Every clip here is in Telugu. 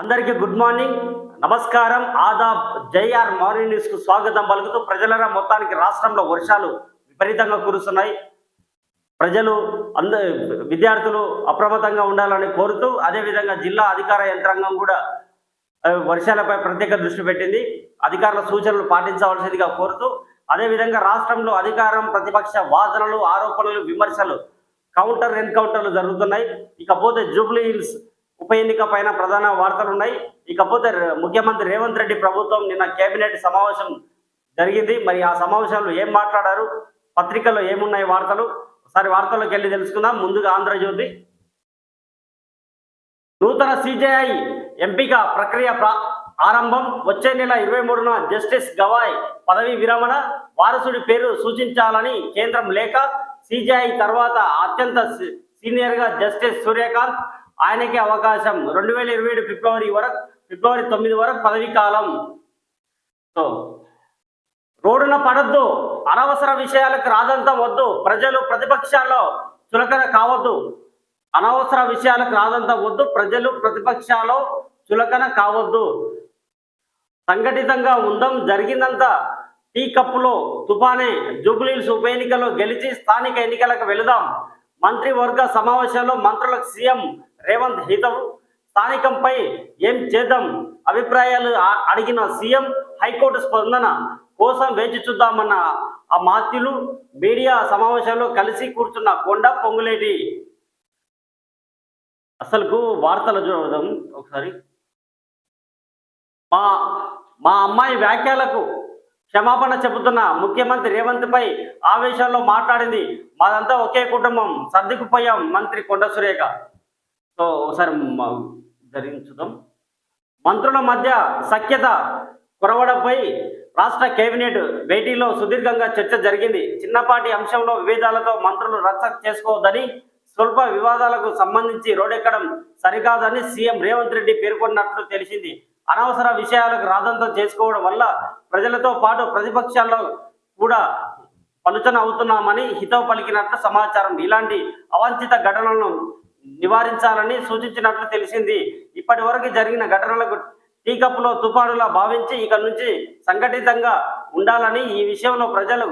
అందరికీ గుడ్ మార్నింగ్. నమస్కారం. ఆదాబ్ జైఆర్ మార్నింగ్ న్యూస్కు స్వాగతం పలుకుతూ ప్రజలరా మొత్తానికి రాష్ట్రంలో వర్షాలు విపరీతంగా కురుస్తున్నాయి. ప్రజలు అంద విద్యార్థులు అప్రమత్తంగా ఉండాలని కోరుతూ అదేవిధంగా జిల్లా అధికార యంత్రాంగం కూడా వర్షాలపై ప్రత్యేక దృష్టి పెట్టింది. అధికారుల సూచనలు పాటించవలసిందిగా కోరుతూ అదేవిధంగా రాష్ట్రంలో అధికారం ప్రతిపక్ష వాదనలు ఆరోపణలు విమర్శలు కౌంటర్ ఎన్కౌంటర్లు జరుగుతున్నాయి. ఇకపోతే జూబ్లీ హిల్స్ ఉప ఎన్నిక పైన ప్రధాన వార్తలు ఉన్నాయి. ఇకపోతే ముఖ్యమంత్రి రేవంత్ రెడ్డి ప్రభుత్వం నిన్న కేబినెట్ సమావేశం జరిగింది. మరి ఆ సమావేశంలో ఏం మాట్లాడారు? పత్రికల్లో ఏమున్నాయి వార్తలు? ఒకసారి వార్తల్లోకి వెళ్ళి తెలుసుకుందాం. ముందుగా ఆంధ్రజ్యోతి. నూతన సిజేఐ ఎంపిక ప్రక్రియ ఆరంభం. వచ్చే నెల ఇరవై మూడున జస్టిస్ గవాయ్ పదవి విరమణ. వారసుడి పేరు సూచించాలని కేంద్రం లేక సిజేఐ తర్వాత అత్యంత సీనియర్ సీనియర్గా జస్టిస్ సూర్యకాంత్ ఆయనకే అవకాశం. రెండు వేల ఇరవై ఏడు ఫిబ్రవరి వరకు ఫిబ్రవరి తొమ్మిది వరకు పదవీ కాలం. సో రోడ్డున పడద్దు. అనవసర విషయాలకు రాదంతం వద్దు. ప్రజలు ప్రతిపక్షాల్లో చులకన కావద్దు. అనవసర విషయాలకు రాదంతం వద్దు. ప్రజలు ప్రతిపక్షాల్లో చులకన కావద్దు. సంఘటితంగా ఉందాం జరిగిందంతా టీ కప్పులో తుఫానే జూబ్లీల్స్ ఉప ఎన్నికల్లో గెలిచి స్థానిక ఎన్నికలకు వెళదాం. మంత్రివర్గ సమావేశంలో మంత్రులకు సీఎం రేవంత్ హితవు. స్థానికంపై ఏం చేద్దాం? అభిప్రాయాలు అడిగిన సీఎం హైకోర్టు స్పందన కోసం వేచి చూద్దామన్న ఆ మాత్యులు మీడియా సమావేశంలో కలిసి కూర్చున్న కొండ పొంగులేటి. అసలుకు వార్తలు చూడదాం ఒకసారి. మా మా అమ్మాయి వ్యాఖ్యలకు క్షమాపణ చెబుతున్న ముఖ్యమంత్రి రేవంత్ పై ఆవేశంలో మాట్లాడింది. మాదంతా ఒకే కుటుంబం. సర్దుకుపోయాం మంత్రి కొండ సురేఖ. సో ఒకసారి ధరించుదాం మంత్రుల మధ్య సఖ్యత కురవడంపై రాష్ట్ర కేబినెట్ భేటీలో సుదీర్ఘంగా చర్చ జరిగింది. చిన్నపాటి అంశంలో విభేదాలతో మంత్రులు రచ్చ చేసుకోవద్దని స్వల్ప వివాదాలకు సంబంధించి రోడెక్కడం సరికాదని సీఎం రేవంత్ రెడ్డి పేర్కొన్నట్లు తెలిసింది. అనవసర విషయాలకు రాదంతం చేసుకోవడం వల్ల ప్రజలతో పాటు ప్రతిపక్షాల్లో కూడా పలుచన అవుతున్నామని హితవు పలికినట్లు సమాచారం. ఇలాంటి అవాంఛిత ఘటనలను నివారించాలని సూచించినట్లు తెలిసింది. ఇప్పటి వరకు జరిగిన ఘటనలకు టీ కప్పులో తుఫానులా భావించి ఇక నుంచి సంఘటితంగా ఉండాలని ఈ విషయంలో ప్రజలు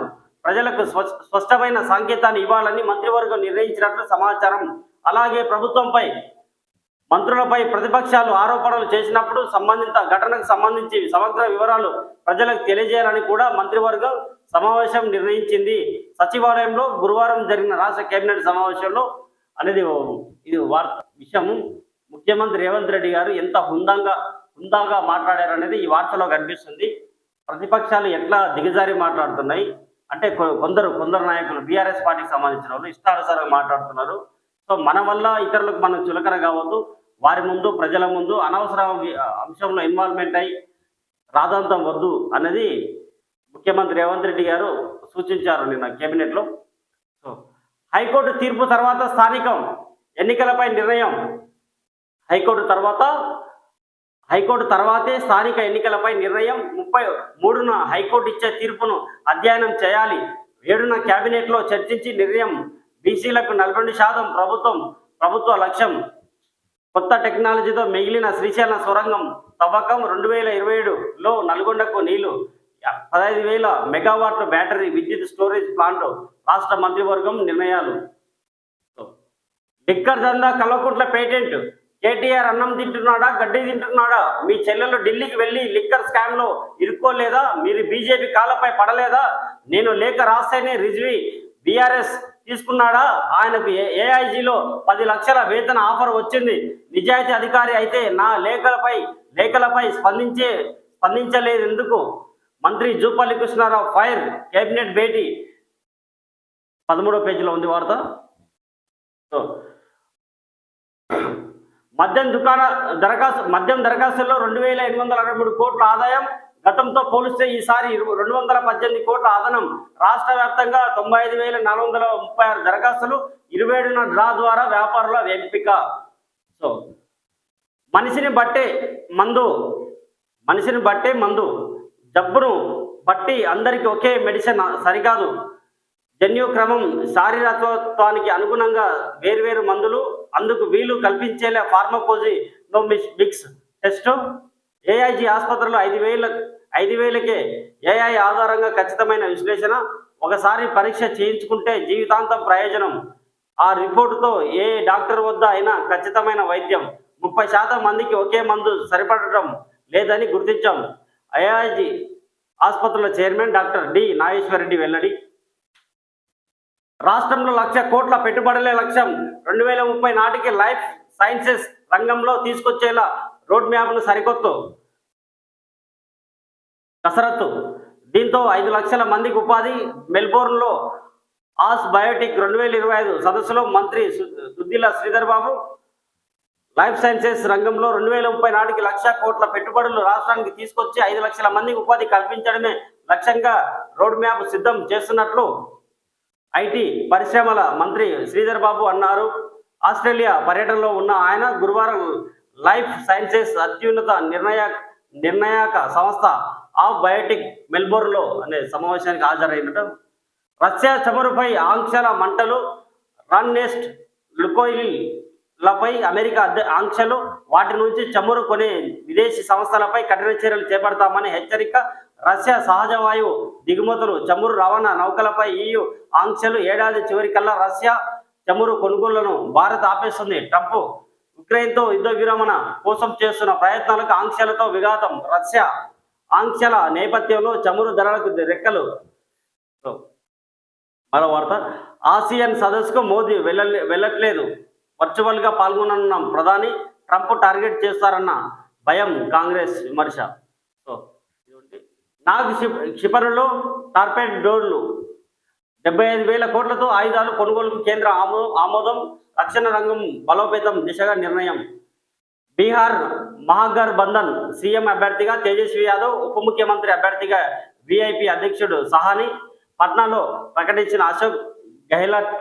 ప్రజలకు స్పష్టమైన సంకేతాన్ని ఇవ్వాలని మంత్రివర్గం నిర్ణయించినట్లు సమాచారం. అలాగే ప్రభుత్వంపై మంత్రులపై ప్రతిపక్షాలు ఆరోపణలు చేసినప్పుడు సంబంధిత ఘటనకు సంబంధించి సమగ్ర వివరాలు ప్రజలకు తెలియజేయాలని కూడా మంత్రివర్గం సమావేశం నిర్ణయించింది. సచివాలయంలో గురువారం జరిగిన రాష్ట్ర కేబినెట్ సమావేశంలో అనేది ఇది వార్త విషయం ముఖ్యమంత్రి రేవంత్ రెడ్డి గారు ఎంత హుందంగా హుందాగా మాట్లాడారు అనేది ఈ వార్తలో కనిపిస్తుంది. ప్రతిపక్షాలు ఎట్లా దిగజారి మాట్లాడుతున్నాయి? అంటే కొ- కొందరు కొందరు నాయకులు బీఆర్ఎస్ పార్టీకి సంబంధించిన వాళ్ళు ఇష్టానుసారంగా మాట్లాడుతున్నారు. సో మన వల్ల ఇతరులకు మనం చులకన కావద్దు. వారి ముందు ప్రజల ముందు అనవసర అంశంలో ఇన్వాల్వ్మెంట్ అయి రాదాంతం వద్దు అనేది ముఖ్యమంత్రి రేవంత్ రెడ్డి గారు సూచించారు నిన్న కేబినెట్లో. హైకోర్టు తీర్పు తర్వాత స్థానికం ఎన్నికలపై నిర్ణయం. హైకోర్టు తర్వాత హైకోర్టు తర్వాతే స్థానిక ఎన్నికలపై నిర్ణయం. ముప్పై మూడున హైకోర్టు ఇచ్చే తీర్పును అధ్యయనం చేయాలి. ఏడున కేబినెట్లో చర్చించి నిర్ణయం. బీసీలకు నలభై శాతం ప్రభుత్వం ప్రభుత్వ లక్ష్యం. కొత్త టెక్నాలజీతో మిగిలిన శ్రీశైలం సొరంగం తవ్వకం. రెండు వేల ఇరవై ఏడులో నల్గొండకు నీళ్ళు. పదహైదు వేల మెగావాట్ల బ్యాటరీ విద్యుత్ స్టోరేజ్ ప్లాంట్ రాష్ట్ర మంత్రివర్గం నిర్ణయాలు. లిక్కర్ దందా కల్వకుంట్ల పేటెంట్. కేటీఆర్ అన్నం తింటున్నాడా గడ్డి తింటున్నాడా? మీ చెల్లెలు ఢిల్లీకి వెళ్ళి లిక్కర్ స్కామ్లో ఇరుక్కోలేదా? మీరు బీజేపీ కాళ్ళపై పడలేదా? నేను లేఖ రాస్తేనే రిజ్వి బీఆర్ఎస్ తీసుకున్నాడా? ఆయనకు ఏఐజీలో పది లక్షల వేతన ఆఫర్ వచ్చింది. నిజాయితీ అధికారి అయితే నా లేఖలపై లేఖలపై స్పందించే స్పందించలేదు ఎందుకు మంత్రి జూపల్లి కృష్ణారావు ఫైర్ కేబినెట్ భేటీ. పదమూడో పేజీలో ఉంది వార్త. సో మద్యం దుకాణ దరఖాస్తు మద్యం దరఖాస్తుల్లో రెండు వేల ఎనిమిది వందల అరవై మూడు కోట్ల ఆదాయం. గతంతో పోలిస్తే ఈసారి రెండు వందల పద్దెనిమిది కోట్ల ఆదనం. రాష్ట్ర వ్యాప్తంగా తొంభై ఐదు వేల నాలుగు వందల ముప్పై ఆరు దరఖాస్తులు ఇరవై ఏడున డ్రా ద్వారా వ్యాపారుల ఎంపిక. సో మనిషిని బట్టే మందు మనిషిని బట్టే మందు. జబ్బును బట్టి అందరికీ ఒకే మెడిసిన్ సరికాదు. జన్యు క్రమం శారీరకత్వానికి అనుగుణంగా వేర్వేరు మందులు అందుకు వీలు కల్పించేలా ఫార్మకోజీ మిక్స్ టెస్ట్. ఏఐజీ ఆసుపత్రిలో ఐదు వేల ఐదు వేలకే ఏఐ ఆధారంగా ఖచ్చితమైన విశ్లేషణ ఒకసారి పరీక్ష చేయించుకుంటే జీవితాంతం ప్రయోజనం. ఆ రిపోర్టుతో ఏ డాక్టర్ వద్ద అయినా ఖచ్చితమైన వైద్యం. ముప్పై శాతం మందికి ఒకే మందు సరిపడటం లేదని గుర్తించాం. ఏఐజీ ఆసుపత్రుల చైర్మన్ డాక్టర్ డి నాగేశ్వరరెడ్డి వెల్లడి. రాష్ట్రంలో లక్ష కోట్ల పెట్టుబడులే లక్ష్యం. రెండు వేల ముప్పై నాటికి లైఫ్ సైన్సెస్ రంగంలో తీసుకొచ్చేలా రోడ్ మ్యాప్ను సరికొత్తు. కసరత్తు దీంతో ఐదు లక్షల మందికి ఉపాధి. మెల్బోర్న్లో ఆస్ బయోటిక్ రెండు వేల ఇరవై ఐదు సదస్సులో మంత్రి సు- దుద్దిల శ్రీధర్ బాబు లైఫ్ సైన్సెస్ రంగంలో రెండు వేల ముప్పై నాటికి లక్ష కోట్ల పెట్టుబడులు రాష్ట్రానికి తీసుకొచ్చి ఐదు లక్షల మందికి ఉపాధి కల్పించడమే లక్ష్యంగా రోడ్ మ్యాప్ సిద్ధం చేస్తున్నట్లు ఐటీ పరిశ్రమల మంత్రి శ్రీధర్ బాబు అన్నారు. ఆస్ట్రేలియా పర్యటనలో ఉన్న ఆయన గురువారం లైఫ్ సైన్సెస్ అత్యున్నత నిర్ణయ నిర్ణాయక సంస్థ ఆఫ్ బయోటిక్ మెల్బోర్న్లో అనే సమావేశానికి హాజరైనట్టు. రష్యా చమురుపై ఆంక్షల మంటలు రన్ నెస్ట్ లపై అమెరికా ఆంక్షలు వాటి నుంచి చమురు కొనే విదేశీ సంస్థలపై కఠిన చర్యలు చేపడతామని హెచ్చరిక. రష్యా సహజ వాయువు దిగుమతులు చమురు రవాణా నౌకలపై ఈయు ఆంక్షలు ఏడాది చివరికల్లా రష్యా చమురు కొనుగోళ్ళను భారత్ ఆపేస్తుంది. ట్రంప్ ఉక్రెయిన్తో యుద్ధ విరమణ కోసం చేస్తున్న ప్రయత్నాలకు ఆంక్షలతో విఘాతం. రష్యా ఆంక్షల నేపథ్యంలో చమురు ధరలకు రెక్కలు. మరో వార్త. ఆసియన్ సదస్సుకు మోదీ వెళ్ళ వెళ్ళట్లేదు. వర్చువల్గా పాల్గొననున్న. ప్రధాని ట్రంప్ టార్గెట్ చేస్తారన్న భయం కాంగ్రెస్ విమర్శ. సో ఇదిగోండి. నాగ్ క్షిపణులు టార్పెడ్ డోర్లు డెబ్బై ఐదు వేల కోట్లతో ఆయుధాలు కొనుగోలుకు కేంద్ర ఆమోదం రక్షణ రంగం బలోపేతం దిశగా నిర్ణయం. బీహార్ మహాగర్ బంధన్ సీఎం అభ్యర్థిగా తేజస్వి యాదవ్ ఉప ముఖ్యమంత్రి అభ్యర్థిగా విఐపి అధ్యక్షుడు సహాని పట్నాలో ప్రకటించిన అశోక్ గెహ్లట్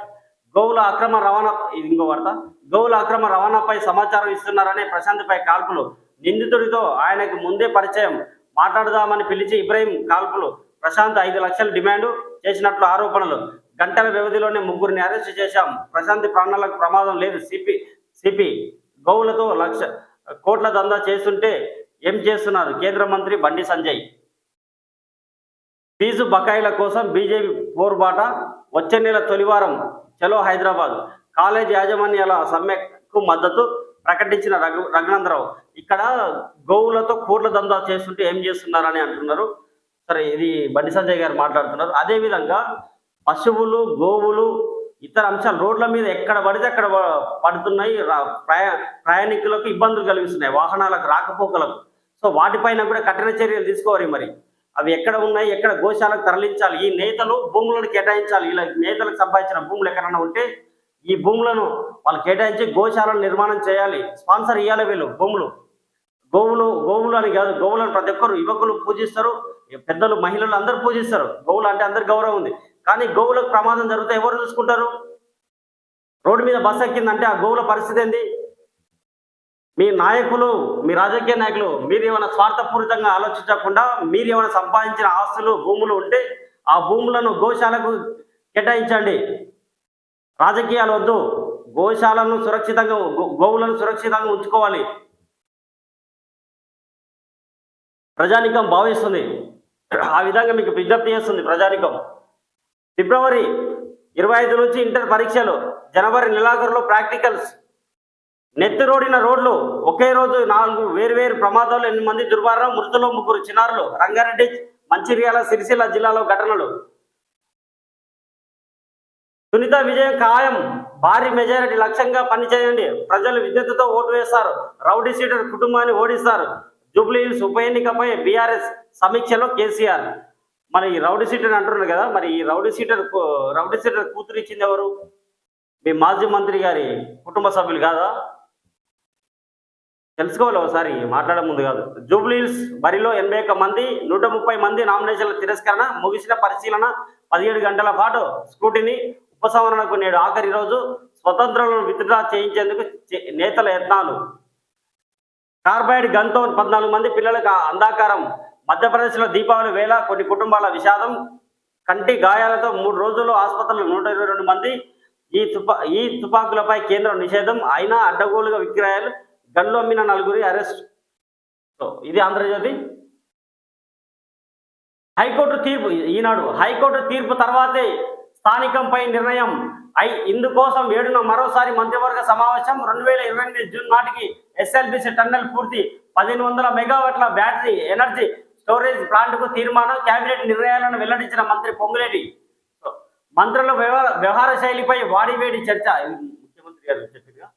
గోవుల అక్రమ రవాణా ఇది ఇంకో వార్త. గోవుల అక్రమ రవాణాపై సమాచారం ఇస్తున్నారనే ప్రశాంత్పై కాల్పులు. నిందితుడితో ఆయనకు ముందే పరిచయం. మాట్లాడదామని పిలిచి ఇబ్రహీం కాల్పులు. ప్రశాంత్ ఐదు లక్షలు డిమాండ్ చేసినట్లు ఆరోపణలు. గంటల వ్యవధిలోనే ముగ్గురిని అరెస్ట్ చేశాం. ప్రశాంత్ ప్రాణాలకు ప్రమాదం లేదు. సిపి సిపి గోవులతో లక్ష కోట్ల దందా చేస్తుంటే ఏం చేస్తున్నారు? కేంద్ర మంత్రి బండి సంజయ్. ఫీజు బకాయిల కోసం బీజేపీ పోరుబాట. వచ్చే నెల తొలివారం. చలో హైదరాబాద్. కాలేజ్ యాజమాన్యాల సమ్మెకు మద్దతు ప్రకటించిన రఘు రఘునందరావు. ఇక్కడ గోవులతో కోట్ల దందా చేస్తుంటే ఏం చేస్తున్నారని అంటున్నారు. సరే ఇది బండి సంజయ్ గారు మాట్లాడుతున్నారు. అదేవిధంగా పశువులు గోవులు ఇతర అంశాలు రోడ్ల మీద ఎక్కడ పడితే అక్కడ పడుతున్నాయి. రా- ప్రయా ప్రయాణికులకు ఇబ్బందులు కలిగిస్తున్నాయి. వాహనాలకు రాకపోకలకు. సో వాటిపైన కూడా కఠిన చర్యలు తీసుకోవాలి మరి. అవి ఎక్కడ ఉన్నాయి ఎక్కడ గోశాలకు తరలించాలి? ఈ నేతలు భూములను కేటాయించాలి. ఇలా నేతలకు సంపాదించిన భూములు ఎక్కడైనా ఉంటే ఈ భూములను వాళ్ళు కేటాయించి గోశాలను నిర్మాణం చేయాలి. స్పాన్సర్ ఇవ్వాలి వీళ్ళు భూములు. గోవులు గోవులు అని కాదు గోవులను ప్రతి ఒక్కరు యువకులు పూజిస్తారు పెద్దలు మహిళలు అందరూ పూజిస్తారు. గోవులు అంటే అందరు గౌరవం ఉంది. కానీ గోవులకు ప్రమాదం జరిగితే ఎవరు చూసుకుంటారు? రోడ్డు మీద బస్సు ఎక్కిందంటే ఆ గోవుల పరిస్థితి ఏంది? మీ నాయకులు మీ రాజకీయ నాయకులు మీరు ఏమైనా స్వార్థపూరితంగా ఆలోచించకుండా మీరు ఏమైనా సంపాదించిన ఆస్తులు భూములు ఉంటే ఆ భూములను గోశాలకు కేటాయించండి. రాజకీయాలు వద్దు గోశాలను సురక్షితంగా గోవులను సురక్షితంగా ఉంచుకోవాలి. ప్రజానికం భావిస్తుంది. ఆ విధంగా మీకు విజ్ఞప్తి చేస్తుంది ప్రజానికం. ఫిబ్రవరి ఇరవై ఐదు నుంచి ఇంటర్ పరీక్షలు జనవరి నెలాఖరులో ప్రాక్టికల్స్. నెత్తిరోడిన రోడ్లు ఒకే రోజు నాలుగు వేరువేరు ప్రమాదాలు ఎనిమిది మంది దుర్భారం మృతులు ముగ్గురు చిన్నారులు రంగారెడ్డి మంచిర్యాల సిరిసిల్ల జిల్లాలో ఘటనలు. సునీత విజయం ఖాయం. భారీ మెజారిటీ లక్ష్యంగా పనిచేయండి. ప్రజలు విద్యుత్తుతో ఓటు వేస్తారు. రౌడీ సీటర్ కుటుంబాన్ని ఓడిస్తారు. జూబ్లీ హిల్స్ ఉప ఎన్నికపై బీఆర్ఎస్ సమీక్షలో కేసీఆర్. మరి ఈ రౌడీ సీటర్ అంటున్నారు కదా మరి ఈ రౌడీ సీటర్ రౌడీ సీటర్ కూతురు ఇచ్చింది ఎవరు? మీ మాజీ మంత్రి గారి కుటుంబ సభ్యులు కాదా? తెలుసుకోవాలి ఒకసారి మాట్లాడే ముందు కాదు. జూబ్లీహిల్స్ బరిలో ఎనభై ఒక్క మంది నూట ముప్పై మంది నామినేషన్ల తిరస్కరణ ముగిసిన పరిశీలన పదిహేడు గంటల పాటు స్కూటీని ఉపసంహరణకు నేడు ఆఖరి రోజు స్వతంత్రాలను విత్డ్రా చేయించేందుకు చే- నేతల యత్నాలు. కార్బైడ్ గన్తో పద్నాలుగు మంది పిల్లలకు అంధాకారం. మధ్యప్రదేశ్లో దీపావళి వేళ కొన్ని కుటుంబాల విషాదం. కంటి గాయాలతో మూడు రోజుల్లో ఆసుపత్రులు నూట ఇరవై రెండు మంది ఈ తుపా ఈ తుపాకులపై కేంద్ర నిషేధం. అయినా అడ్డగోలుగా విక్రయాలు. గన్లు అమ్మిన నలుగురి అరెస్ట్. ఇది ఆంధ్రజ్యోతి. హైకోర్టు తీర్పు ఈనాడు హైకోర్టు తీర్పు తర్వాతే స్థానికంపై నిర్ణయం. ఐ ఇందుకోసం ఏడున మరోసారి మంత్రివర్గ సమావేశం రెండు వేల ఇరవై ఎనిమిది జూన్ నాటికి ఎస్ఎల్బిసి టన్నెల్ పూర్తి. పదిహేను వందల మెగావాట్ల బ్యాటరీ ఎనర్జీ స్టోరేజ్ ప్లాంట్కు తీర్మానం కేబినెట్ నిర్ణయాలను వెల్లడించిన మంత్రి పొంగులేటి. మంత్రుల వ్యవహార వ్యవహార శైలిపై వాడివేడి చర్చ. ముఖ్యమంత్రి గారు చెప్పిగా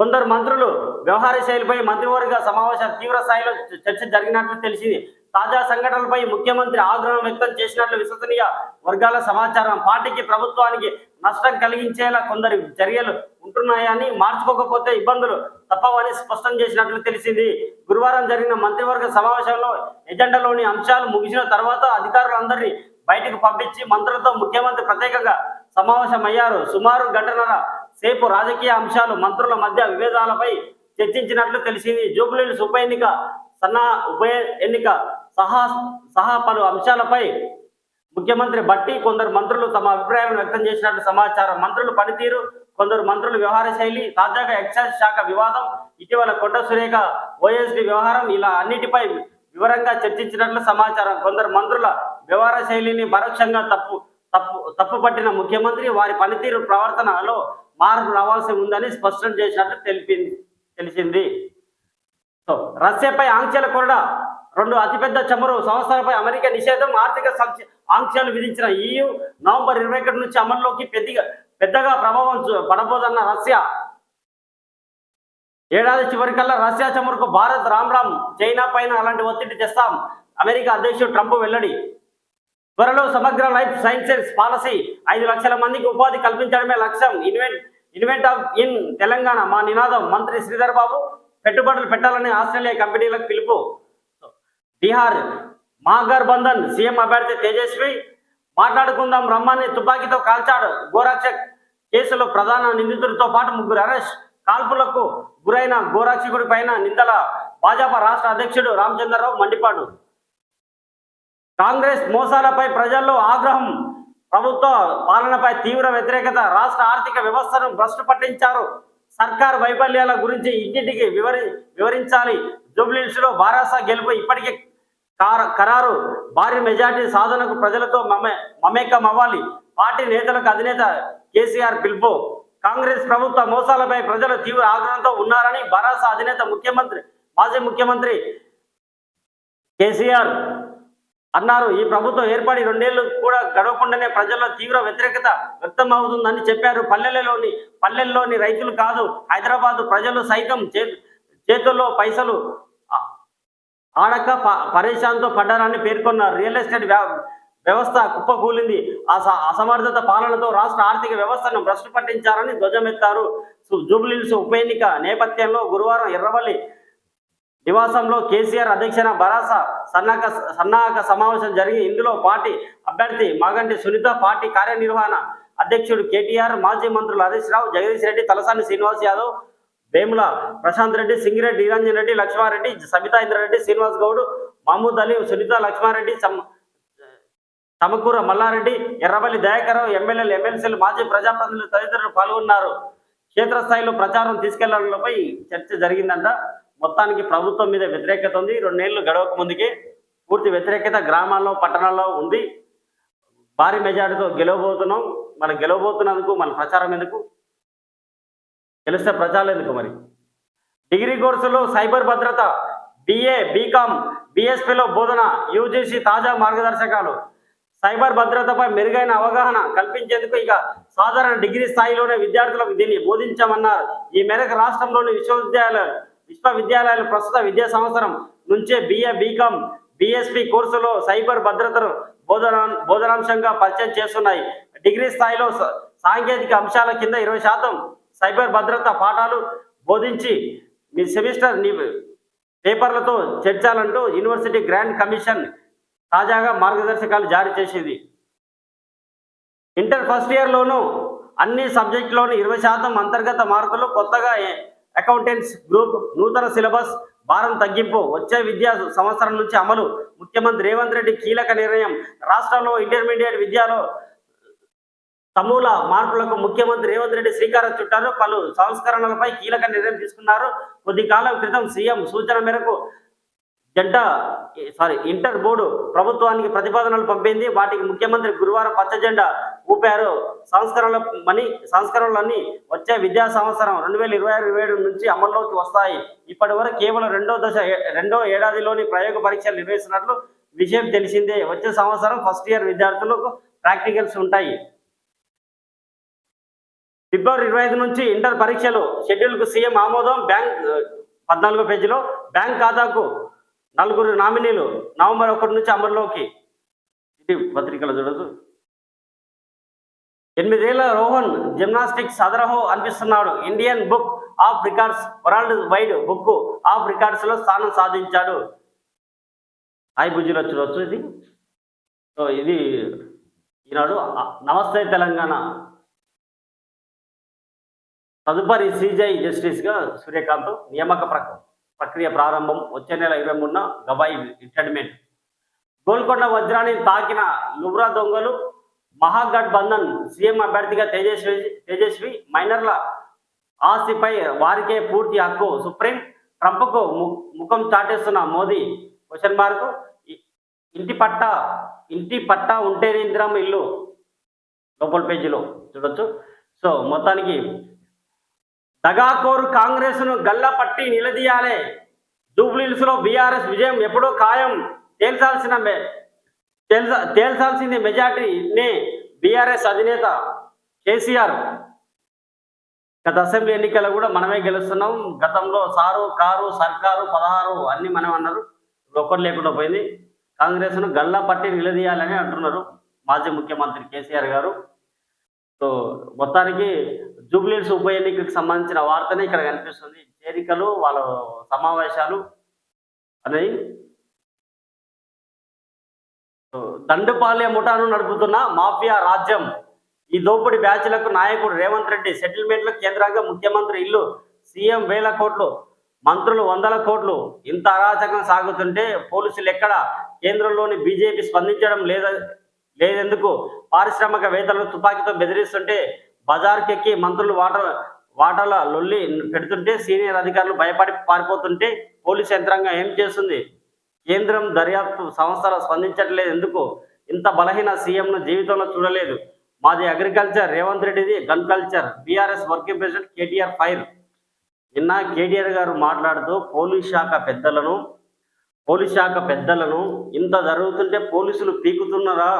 కొందరు మంత్రులు వ్యవహార శైలిపై మంత్రివర్గ సమావేశం తీవ్ర స్థాయిలో చర్చ జరిగినట్లు తెలిసింది. తాజా సంఘటనలపై ముఖ్యమంత్రి ఆగ్రహం వ్యక్తం చేసినట్లు విశ్వసనీయ వర్గాల సమాచారం. పార్టీకి ప్రభుత్వానికి నష్టం కలిగించేలా కొందరు చర్యలు ఉంటున్నాయని మార్చుకోకపోతే ఇబ్బందులు తప్పవని స్పష్టం చేసినట్లు తెలిసింది. గురువారం జరిగిన మంత్రివర్గ సమావేశంలో ఎజెండాలోని అంశాలు ముగిసిన తర్వాత అధికారులందరినీ బయటకు పంపించి మంత్రులతో ముఖ్యమంత్రి ప్రత్యేకంగా సమావేశమయ్యారు. సుమారు గంటన్నర సేపు రాజకీయ అంశాలు మంత్రుల మధ్య విభేదాలపై చర్చించినట్లు తెలిసింది. జూబ్లీహిల్స్ ఉప ఎన్నిక సన్నా ఉప ఎన్నిక సహా సహా పలు అంశాలపై ముఖ్యమంత్రి బట్టి కొందరు మంత్రులు తమ అభిప్రాయాలను వ్యక్తం చేసినట్లు సమాచారం. మంత్రులు పనితీరు కొందరు మంత్రులు వ్యవహార శైలి తాజాగా ఎక్సైజ్ శాఖ వివాదం ఇటీవల కొండ సురేఖ ఓఎస్డి వ్యవహారం ఇలా అన్నిటిపై వివరంగా చర్చించినట్లు సమాచారం. కొందరు మంత్రుల వ్యవహార శైలిని పరోక్షంగా తప్పు తప్పు తప్పు పట్టిన ముఖ్యమంత్రి వారి పనితీరు ప్రవర్తనలో మార్పు రావాల్సి ఉందని స్పష్టం చేసినట్లు తెలిపింది. రష్యాపై ఆంక్షల కొరడ? రెండు అతిపెద్ద చమురు సంస్థలపై అమెరికా నిషేధం ఆర్థిక సంక్ష- ఆంక్షలు విధించిన ఈయు నవంబర్ ఇరవై ఒకటి నుంచి అమల్లోకి పెద్దగా పెద్దగా ప్రభావం చూ- పడబోదన్న రష్యా. ఏడాది చివరికల్లా రష్యా చమురుకు భారత్ రామ్ రామ్ చైనా పైన అలాంటి ఒత్తిడి తెస్తాం. అమెరికా అధ్యక్షుడు ట్రంప్ వెల్లడి. త్వరలో సమగ్ర లైఫ్ సైన్సెస్ పాలసీ ఐదు లక్షల మందికి ఉపాధి కల్పించడమే లక్ష్యం. Invent invent of in Telangana. మా నినాదం మంత్రి శ్రీధర్ బాబు పెట్టుబడులు పెట్టాలని ఆస్ట్రేలియా కంపెనీలకు పిలుపు. బీహార్ మాగర్ బంధన్ సీఎం అభ్యర్థి తేజస్వి. మాట్లాడుకుందాం రమ్మని తుపాకీతో కాల్చాడు గోరక్షక్ కేసులో ప్రధాన నిందితుడితో పాటు ముగ్గురు అరెస్ట్. కాల్పులకు గురైన గోరక్షకుడి పైన నిందల భాజపా రాష్ట్ర అధ్యక్షుడు రామచంద్రరావు మండిపాడు కాంగ్రెస్ మోసాలపై ప్రజల్లో ఆగ్రహం ప్రభుత్వ పాలనపై తీవ్ర వ్యతిరేకత రాష్ట్ర ఆర్థిక వ్యవస్థను భ్రష్టు పట్టించారు. సర్కార్ వైఫల్యాల గురించి ఇంటింటికి వివరి వివరించాలి. జూబ్లీహిల్స్లో బారాసా గెలుపు ఇప్పటికే కార- ఖరారు. భారీ మెజార్టీ సాధనకు ప్రజలతో మమే మమేకం అవ్వాలి పార్టీ నేతలకు అధినేత కేసీఆర్ పిలుపు. కాంగ్రెస్ ప్రభుత్వ మోసాలపై ప్రజలు తీవ్ర ఆగ్రహంతో ఉన్నారని భరాసా అధినేత ముఖ్యమంత్రి మాజీ ముఖ్యమంత్రి కేసీఆర్ అన్నారు. ఈ ప్రభుత్వం ఏర్పడి రెండేళ్ళు కూడా గడవకుండానే ప్రజల్లో తీవ్ర వ్యతిరేకత వ్యక్తం అవుతుందని చెప్పారు. పల్లెలలోని పల్లెల్లోని రైతులు కాదు హైదరాబాద్ ప్రజలు సైతం చేతుల్లో పైసలు ఆడక పరేషాన్తో పడ్డారని పేర్కొన్నారు. రియల్ ఎస్టేట్ వ్యవ- వ్యవస్థ కుప్పకూలింది. అసమర్థత పాలనతో రాష్ట్ర ఆర్థిక వ్యవస్థను భ్రష్టు పట్టించారని ధ్వజమెత్తారు. సు- జూబ్లీహిల్స్ ఉప ఎన్నిక నేపథ్యంలో గురువారం ఎర్రవల్లి నివాసంలో కేసీఆర్ అధ్యక్షన భరాసా సన్నాహక సన్నాహక సమావేశం జరిగి ఇందులో పార్టీ అభ్యర్థి మాగంటి సునీత పార్టీ కార్యనిర్వహణ అధ్యక్షుడు కేటీఆర్ మాజీ మంత్రులు హరీష్ రావు జగదీష్ రెడ్డి తలసాని శ్రీనివాస్ యాదవ్ వేముల ప్రశాంత్ రెడ్డి సింగిరెడ్డి నిరంజన్ రెడ్డి లక్ష్మారెడ్డి సబితా ఇంద్రారెడ్డి శ్రీనివాస్ గౌడ్ మహమూద్ అలీ సునీత లక్ష్మారెడ్డి తమకూర మల్లారెడ్డి ఎర్రబల్లి దయాకరావు ఎమ్మెల్యేలు ఎమ్మెల్సీలు మాజీ ప్రజాప్రతినిధులు తదితరులు పాల్గొన్నారు. క్షేత్రస్థాయిలో ప్రచారం తీసుకెళ్ళడంపై చర్చ జరిగిందంట. మొత్తానికి ప్రభుత్వం మీద వ్యతిరేకత ఉంది. రెండేళ్ళు గడవక ముందుకే పూర్తి వ్యతిరేకత గ్రామాల్లో పట్టణాల్లో ఉంది. భారీ మెజార్టీతో గెలవబోతున్నాం. మనం గెలవబోతున్నందుకు మన ప్రచారం ఎందుకు? గెలిస్తే ప్రచారం ఎందుకు మరి? డిగ్రీ కోర్సులో సైబర్ భద్రత బిఏ బీకామ్ బిఎస్పిలో బోధన యూజీసీ తాజా మార్గదర్శకాలు. సైబర్ భద్రతపై మెరుగైన అవగాహన కల్పించేందుకు ఇక సాధారణ డిగ్రీ స్థాయిలోనే విద్యార్థులకు దీన్ని బోధించామన్నారు. ఈ మేరకు రాష్ట్రంలోని విశ్వవిద్యాలయాలు విశ్వవిద్యాలయాలు ప్రస్తుత విద్యా సంవత్సరం నుంచే బిఏ బీకామ్ బిఎస్పి కోర్సులో సైబర్ భద్రతను బోధన బోధనాంశంగా పరిచయం చేస్తున్నాయి. డిగ్రీ స్థాయిలో సాంకేతిక అంశాల కింద ఇరవై శాతం సైబర్ భద్రత పాఠాలు బోధించి మీ సెమిస్టర్ని పేపర్లతో చేర్చాలంటూ యూనివర్సిటీ గ్రాండ్ కమిషన్ తాజాగా మార్గదర్శకాలు జారీ చేసింది. ఇంటర్ ఫస్ట్ ఇయర్లోనూ అన్ని సబ్జెక్టులోని ఇరవై శాతం అంతర్గత మార్కులు కొత్తగా అకౌంటెంట్స్ గ్రూప్ నూతన సిలబస్ భారం తగ్గింపు వచ్చే విద్యా సంవత్సరం నుంచి అమలు ముఖ్యమంత్రి రేవంత్ రెడ్డి కీలక నిర్ణయం రాష్ట్రంలో ఇంటర్మీడియట్ విద్యలో సమూల మార్పులకు ముఖ్యమంత్రి రేవంత్ రెడ్డి శ్రీకారం చుట్టారు. పలు సంస్కరణలపై కీలక నిర్ణయం తీసుకున్నారు. కొద్ది కాలం క్రితం సీఎం సూచన మేరకు జంట సారీ ఇంటర్ బోర్డు ప్రభుత్వానికి ప్రతిపాదనలు పంపింది. వాటికి ముఖ్యమంత్రి గురువారం పచ్చ జెండా ఊపారు. సంస్కరణల మని సంస్కరణలన్నీ వచ్చే విద్యా సంవత్సరం రెండు వేల ఇరవై ఆరు ఇరవై ఏడు నుంచి అమల్లోకి వస్తాయి. ఇప్పటి వరకు కేవలం రెండో దశ రెండో ఏడాదిలోని ప్రయోగ పరీక్షలు నిర్వహిస్తున్నట్లు విషయం తెలిసిందే. వచ్చే సంవత్సరం ఫస్ట్ ఇయర్ విద్యార్థులకు ప్రాక్టికల్స్ ఉంటాయి. ఫిబ్రవరి ఇరవై ఐదు నుంచి ఇంటర్ పరీక్షలు షెడ్యూల్కు సీఎం ఆమోదం. బ్యాంక్ పద్నాలుగో పేజీలో బ్యాంక్ ఖాతాకు నలుగురు నామినీలు నవంబర్ ఒకటి నుంచి అమలులోకి. ఇది పత్రికలు చూడదు. ఎనిమిదేళ్ళ రోహన్ జిమ్నాస్టిక్స్ అదరహో అనిపిస్తున్నాడు. Indian book of records world wide book of రికార్డ్స్లో స్థానం సాధించాడు. హాయ్ చూడవచ్చు ఇది. సో ఇది ఈనాడు నమస్తే తెలంగాణ. తదుపరి సిజై జస్టిస్గా సూర్యకాంత్ నియామక ప్రకారం ప్రక్రియ ప్రారంభం వచ్చే నెల ఇరవై మూడున గవాయి రిటైర్మెంట్. గోల్కొండ వజ్రాన్ని తాకిన లుబ్రా దొంగలు మహాగఠబంధన్ సీఎం అభ్యర్థిగా తేజస్వి తేజస్వి మైనర్ల ఆస్తిపై వారికే పూర్తి హక్కు. సుప్రీం ట్రంప్కు ము- ముఖం చాటేస్తున్న మోదీ క్వశ్చన్ మార్క్ ఇంటి పట్ట ఇంటి పట్ట ఉంటేనే ఇందిరామ ఇల్లు? లోపల పేజీలో చూడొచ్చు. సో మొత్తానికి దగాకోరు కాంగ్రెస్ను గల్లా పట్టి నిలదీయాలి. జూబ్లీహిల్స్లో బీఆర్ఎస్ విజయం ఎప్పుడో ఖాయం. తేల్చాల్సిన మె- తేల్చాల్సింది మెజార్టీనే బీఆర్ఎస్ అధినేత కేసీఆర్. గత అసెంబ్లీ ఎన్నికల్లో కూడా మనమే గెలుస్తున్నాం. గతంలో సారు కారు సర్కారు పదహారు అన్ని మనం అన్నారు. ఒక్కరు లేకుండా పోయింది. కాంగ్రెస్ను గల్లా పట్టి నిలదీయాలని అంటున్నారు మాజీ ముఖ్యమంత్రి కేసీఆర్ గారు. సో మొత్తానికి జూబ్లీస్ ఉప ఎన్నికలకు సంబంధించిన వార్తనే ఇక్కడ కనిపిస్తుంది. చేరికలు వాళ్ళ సమావేశాలు అనేవి దండుపాలె ముఠాను నడుపుతున్న మాఫియా రాజ్యం. ఈ దోపిడి బ్యాచ్లకు నాయకుడు రేవంత్ రెడ్డి సెటిల్మెంట్లు కేంద్రంగా ముఖ్యమంత్రి ఇల్లు సీఎం వేల కోట్లు మంత్రులు వందల కోట్లు. ఇంత అరాచకం సాగుతుంటే పోలీసులు ఎక్కడ? కేంద్రంలోని బీజేపీ స్పందించడం లేద లేదెందుకు? పారిశ్రామికవేత్తలను తుపాకీతో బెదిరిస్తుంటే బజార్కెక్కి మంత్రులు వాటర్ వాటర్ల లొల్లి పెడుతుంటే సీనియర్ అధికారులు భయపడి పారిపోతుంటే పోలీసు యంత్రాంగం ఏం చేస్తుంది? కేంద్రం దర్యాప్తు సంస్థలు స్పందించట్లేదు ఎందుకు? ఇంత బలహీన సీఎంను జీవితంలో చూడలేదు. మాది అగ్రికల్చర్ రేవంత్ రెడ్డిది gun culture BRS working president KTR fire. నిన్న కేటీఆర్ గారు మాట్లాడుతూ పోలీస్ శాఖ పెద్దలను పోలీస్ శాఖ పెద్దలను ఇంత జరుగుతుంటే పోలీసులు పీకుతున్నారా?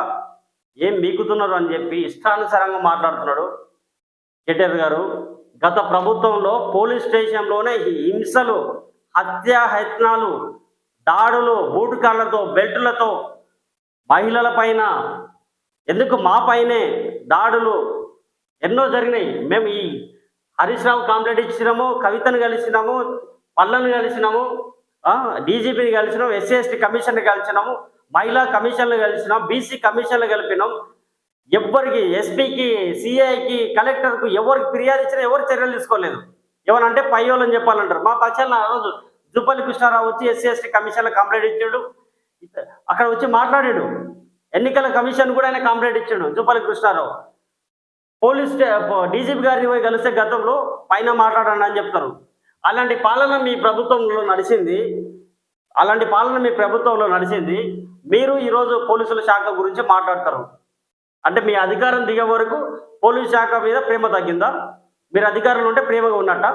ఏం పీకుతున్నారు అని చెప్పి ఇష్టానుసారంగా మాట్లాడుతున్నాడు. కేటీఆర్ గారు గత ప్రభుత్వంలో పోలీస్ స్టేషన్లోనే ఈ హింసలు హత్యాయత్నాలు దాడులు బూటు కాళ్ళతో బెల్టులతో మహిళల పైన ఎందుకు మా పైనే దాడులు ఎన్నో జరిగినాయి. మేము ఈ హరీష్ రావు కాంప్లైంట్ ఇచ్చినాము కవితను కలిసినాము పళ్ళను కలిసినాము డీజీపీని కలిసినాం ఎస్సీ ఎస్టీ కమిషన్ కలిసినాము మహిళా కమిషన్లు కలిసినాం బీసీ కమిషన్లు కలిపినాం ఎవ్వరికి ఎస్పీకి సిఐకి కలెక్టర్కు ఎవరికి ఫిర్యాదు ఇచ్చినా ఎవరు చర్యలు తీసుకోలేదు. ఎవరంటే పై వాళ్ళని చెప్పాలంటారు. మా పక్షాన ఆ రోజు జుపల్లి కృష్ణారావు వచ్చి ఎస్సీ ఎస్టీ కమిషన్లో కంప్లైంట్ ఇచ్చాడు. అక్కడ వచ్చి మాట్లాడాడు. ఎన్నికల కమిషన్ కూడా ఆయన కంప్లైంట్ ఇచ్చాడు జుపల్లి కృష్ణారావు. పోలీస్ డీజీపీ గారిని పోయి కలిస్తే గతంలో పైన మాట్లాడండి అని చెప్తారు. అలాంటి పాలన మీ ప్రభుత్వంలో నడిచింది. అలాంటి పాలన మీ ప్రభుత్వంలో నడిచింది. మీరు ఈరోజు పోలీసుల శాఖ గురించి మాట్లాడతారు. అంటే మీ అధికారం దిగే వరకు పోలీస్ శాఖ మీద ప్రేమ తగ్గిందా? మీరు అధికారంలో ఉంటే ప్రేమగా ఉన్నట్ట?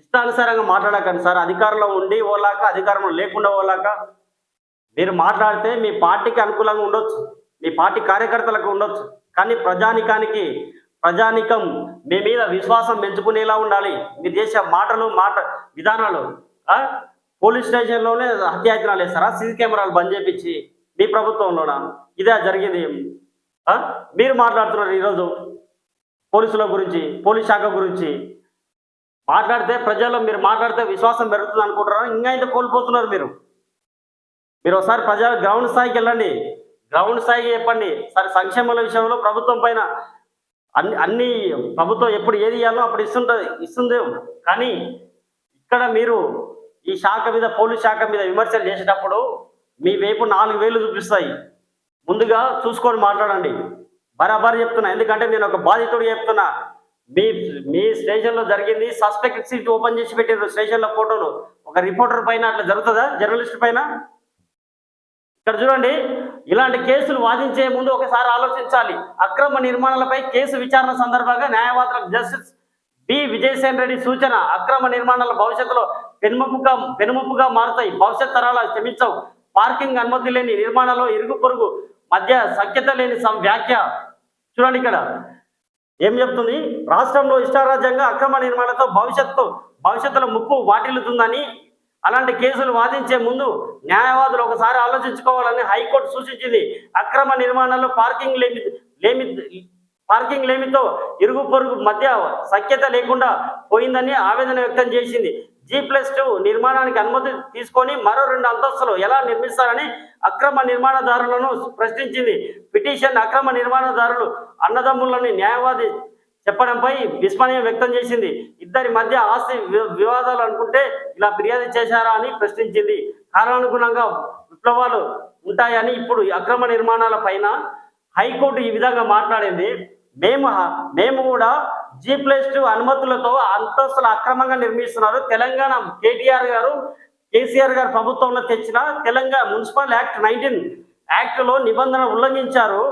ఇష్టానుసారంగా మాట్లాడకండి సార్. అధికారంలో ఉండి ఓలాక అధికారంలో లేకుండా ఓలాక మీరు మాట్లాడితే మీ పార్టీకి అనుకూలంగా ఉండొచ్చు. మీ పార్టీ కార్యకర్తలకు ఉండొచ్చు. కానీ ప్రజానికానికి ప్రజానికం మీ మీద విశ్వాసం పెంచుకునేలా ఉండాలి. మీరు చేసే మాటలు మాట విధానాలు పోలీస్ స్టేషన్లోనే హత్యాయత్నాలు వేస్తారా? సీసీ కెమెరాలు బంద్ చేపించి మీ ప్రభుత్వంలోనా? ఇదే జరిగింది. మీరు మాట్లాడుతున్నారు ఈరోజు పోలీసుల గురించి పోలీస్ శాఖ గురించి. మాట్లాడితే ప్రజల్లో మీరు మాట్లాడితే విశ్వాసం పెరుగుతుంది అనుకుంటున్నారు? ఇంకా అయితే కోల్పోతున్నారు మీరు. మీరు ఒకసారి ప్రజా గ్రౌండ్ స్థాయికి వెళ్ళండి. గ్రౌండ్ స్థాయికి చెప్పండి. సరే సంక్షేమాల విషయంలో ప్రభుత్వం పైన అన్ని అన్ని ప్రభుత్వం ఎప్పుడు ఏది ఇవ్వాలో అప్పుడు ఇస్తుంటుంది ఇస్తుంది. కానీ ఇక్కడ మీరు ఈ శాఖ మీద పోలీస్ శాఖ మీద విమర్శలు చేసేటప్పుడు మీ వైపు నాలుగు వేలు చూపిస్తాయి. ముందుగా చూసుకొని మాట్లాడండి. బరాబర్ చెప్తున్నా. ఎందుకంటే నేను ఒక బాధితుడు చెప్తున్నా. మీ మీ స్టేషన్లో జరిగింది. సస్పెక్ట్ సీట్ ఓపెన్ చేసి పెట్టారు స్టేషన్లో ఫోటోలు. ఒక రిపోర్టర్ పైన అట్లా జరుగుతుందా? జర్నలిస్ట్ పైన? ఇక్కడ చూడండి. ఇలాంటి కేసులు వాదించే ముందు ఒకసారి ఆలోచించాలి. అక్రమ నిర్మాణాలపై కేసు విచారణ సందర్భంగా న్యాయవాదులకు జస్టిస్ బి. విజయసేన్ రెడ్డి సూచన అక్రమ నిర్మాణాల భవిష్యత్తులో పెనుముపుగా పెనుముపుగా మారుతాయి. భవిష్యత్ తరాల క్షమించవు. పార్కింగ్ అనుమతి లేని నిర్మాణంలో ఇరుగు పొరుగు మధ్య సఖ్యత లేని సం వ్యాఖ్య. చూడండి ఇక్కడ. ఏం చెప్తుంది? రాష్ట్రంలో ఇష్టారాజ్యంగా అక్రమ నిర్మాణాలతో భవిష్యత్తు భవిష్యత్తులో ముప్పు వాటిల్లుతుందని అలాంటి కేసులు వాదించే ముందు న్యాయవాదులు ఒకసారి ఆలోచించుకోవాలని హైకోర్టు సూచించింది. అక్రమ నిర్మాణాల్లో పార్కింగ్ లేమి లేమి పార్కింగ్ లేమితో ఇరుగు పొరుగు మధ్య సఖ్యత లేకుండా పోయిందని ఆవేదన వ్యక్తం చేసింది. జీ ప్లస్ టూ నిర్మాణానికి అనుమతి తీసుకొని మరో రెండు అంతస్తులు ఎలా నిర్మిస్తారని అక్రమ నిర్మాణదారులను ప్రశ్నించింది. పిటిషన్ అక్రమ నిర్మాణదారులు అన్నదమ్ములని న్యాయవాది చెప్పడంపై విస్మయం వ్యక్తం చేసింది. ఇద్దరి మధ్య ఆస్తి వివాదాలు అనుకుంటే ఇలా ఫిర్యాదు చేశారా అని ప్రశ్నించింది. కాలానుగుణంగా విప్లవాలు ఉంటాయని ఇప్పుడు ఈ అక్రమ నిర్మాణాల పైన హైకోర్టు ఈ విధంగా మాట్లాడింది. మేము మేము కూడా జీ ప్లస్ టూ అనుమతులతో అంతస్తులు అక్రమంగా నిర్మిస్తున్నారు. తెలంగాణ కేటీఆర్ గారు కేసీఆర్ గారు ప్రభుత్వంలో తెచ్చిన తెలంగాణ మున్సిపల్ యాక్ట్ నైన్టీన్ యాక్ట్లో నిబంధన ఉల్లంఘించారు.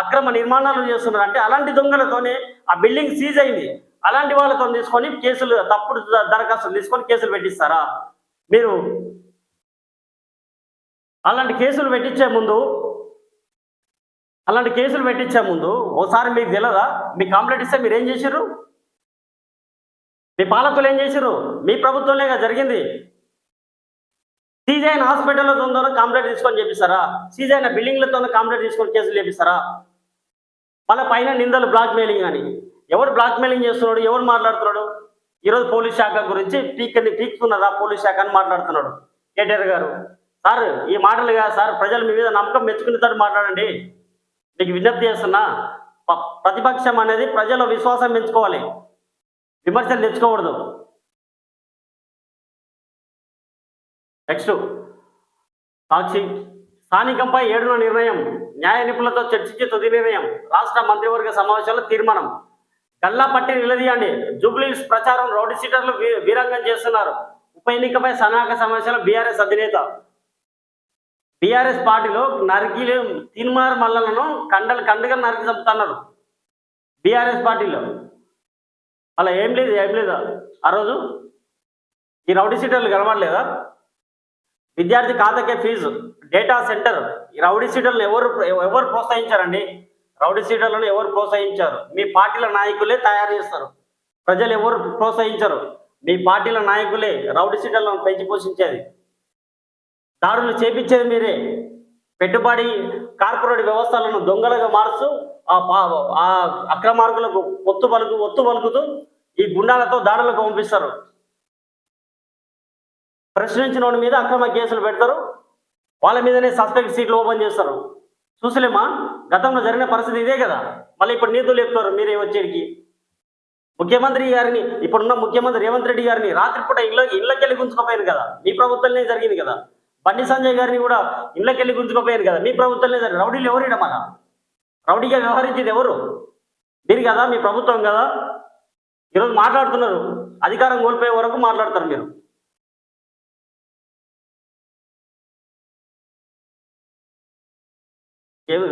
అక్రమ నిర్మాణాలు చేస్తున్నారు. అంటే అలాంటి దొంగలతోనే ఆ బిల్డింగ్ సీజ్ అయింది. అలాంటి వాళ్ళతో తీసుకొని కేసులు తప్పుడు దరఖాస్తులు తీసుకొని కేసులు పెట్టిస్తారా? మీరు అలాంటి కేసులు పెట్టించే ముందు అలాంటి కేసులు పెట్టించే ముందు ఒకసారి మీకు తెలియదా మీ కంప్లైంట్ ఇస్తే మీరు ఏం చేశారు మీ పాలకులు ఏం చేశారు మీ ప్రభుత్వంలేగా జరిగింది? సీజైన అయిన హాస్పిటల్లతో కంప్లైంట్ తీసుకొని చేపిస్తారా? సీజైన బిల్డింగ్లతో కంప్లైంట్ తీసుకొని కేసులు చేపిస్తారా? వాళ్ళ పైన నిందలు బ్లాక్ మెయిలింగ్ అని. ఎవరు బ్లాక్ మెయిలింగ్ చేస్తున్నాడు? ఎవరు మాట్లాడుతున్నాడు? ఈరోజు పోలీస్ శాఖ గురించి పీక్ని పీక్కున్నారా పోలీస్ శాఖ అని మాట్లాడుతున్నాడు. కేటీఆర్ గారు. సార్ ఈ మాటలు కాదు సార్ ప్రజలు మీ మీద నమ్మకం మెచ్చుకునేటట్టు మాట్లాడండి. మీకు విజ్ఞప్తి చేస్తున్నా ప- ప్రతిపక్షం అనేది ప్రజల విశ్వాసం పెంచుకోవాలి. విమర్శలు తెచ్చుకోకూడదు. నెక్స్ట్ సాక్షి స్థానికంపై ఏడున నిర్ణయం న్యాయ నిపుణులతో చర్చించి తుది నిర్ణయం రాష్ట్ర మంత్రివర్గ సమావేశంలో తీర్మానం. గల్లా పట్టి నిలదీయండి. జూబ్లీస్ ప్రచారం రౌడీ సీటర్లు వీరంగం చేస్తున్నారు. ఉప ఎన్నికపై సన్నాహక సమావేశంలో బీఆర్ఎస్ అధినేత బీఆర్ఎస్ పార్టీలో నరికి తిన్మార్ మల్లలను కండలు కండగా నరికి చంపుతున్నారు. బీఆర్ఎస్ పార్టీలో. అలా ఏం లేదు ఏం లేదా. ఆ రోజు ఈ రౌడీ సీటర్లు కనబడలేదా? విద్యార్థి ఖాతాకే ఫీజు డేటా సెంటర్. ఈ రౌడీ సీటర్లను ఎవరు ఎవరు ప్రోత్సహించారండి? రౌడీ సీటర్లను ఎవరు ప్రోత్సహించారు? మీ పార్టీల నాయకులే తయారు చేస్తారు. ప్రజలు ఎవరు ప్రోత్సహించరు? మీ పార్టీల నాయకులే రౌడీ సీటర్లను పెంచి పోషించేది. దాడులు చేపించేది మీరే. పెట్టుబడి కార్పొరేట్ వ్యవస్థలను దొంగలుగా మారుస్తూ ఆ అక్రమార్గులకు ఒత్తు పలుకు ఒత్తు పలుకుతూ ఈ గుండాలతో దాడులకు పంపిస్తారు. ప్రశ్నించిన వాడి మీద అక్రమ కేసులు పెడతారు. వాళ్ళ మీదనే సస్పెక్ట్ సీట్లు ఓపెన్ చేస్తారు. చూసలేమా? గతంలో జరిగిన పరిస్థితి ఇదే కదా. మళ్ళీ ఇప్పుడు నీతులు చెప్తారు మీరే వచ్చేడికి ముఖ్యమంత్రి గారిని ఇప్పుడున్న ముఖ్యమంత్రి రేవంత్ రెడ్డి గారిని రాత్రిపూట ఇళ్ళ ఇళ్ళకెళ్ళి గుంజుకోపోయాను కదా. మీ ప్రభుత్వంలో జరిగింది కదా. బండి సంజయ్ గారిని కూడా ఇళ్ళకెళ్ళి వెళ్ళి కదా మీ ప్రభుత్వం జరిగింది రౌడీలు ఎవరు మన? రౌడీగా వ్యవహరించేది ఎవరు? మీరు కదా మీ ప్రభుత్వం కదా. ఈరోజు మాట్లాడుతున్నారు అధికారం కోల్పోయే వరకు మాట్లాడతారు మీరు.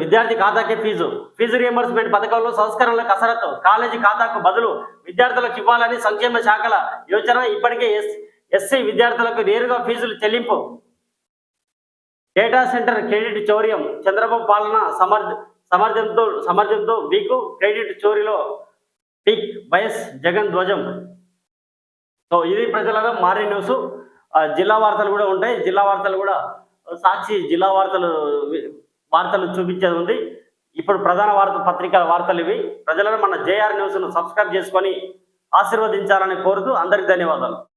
విద్యార్థి ఖాతాకే ఫీజు? ఫీజు రియంబర్స్మెంట్ పథకంలో సంస్కరణల కసరత్తు. కాలేజీ ఖాతాకు బదులు విద్యార్థులకు ఇవ్వాలని సంక్షేమ శాఖల యోచన ఇప్పటికే ఎస్ ఎస్సీ విద్యార్థులకు నేరుగా ఫీజులు చెల్లింపు డేటా సెంటర్ క్రెడిట్ చౌర్యం చంద్రబాబు పాలన సమర్థ సమర్థంతో సమర్థంతో వీకు క్రెడిట్ చోరీలో పిక్ వైఎస్ జగన్ ధ్వజం. సో ఇది ప్రజలలో మారే న్యూస్. జిల్లా వార్తలు కూడా ఉంటాయి. జిల్లా వార్తలు కూడా సాక్షి జిల్లా వార్తలు వార్తలు చూపించేది ఉంది. ఇప్పుడు ప్రధాన వార్త పత్రికల వార్తలు ఇవి. ప్రజలను మన జేఆర్ న్యూస్ను సబ్స్క్రైబ్ చేసుకొని ఆశీర్వదించాలని కోరుతూ అందరికి ధన్యవాదాలు.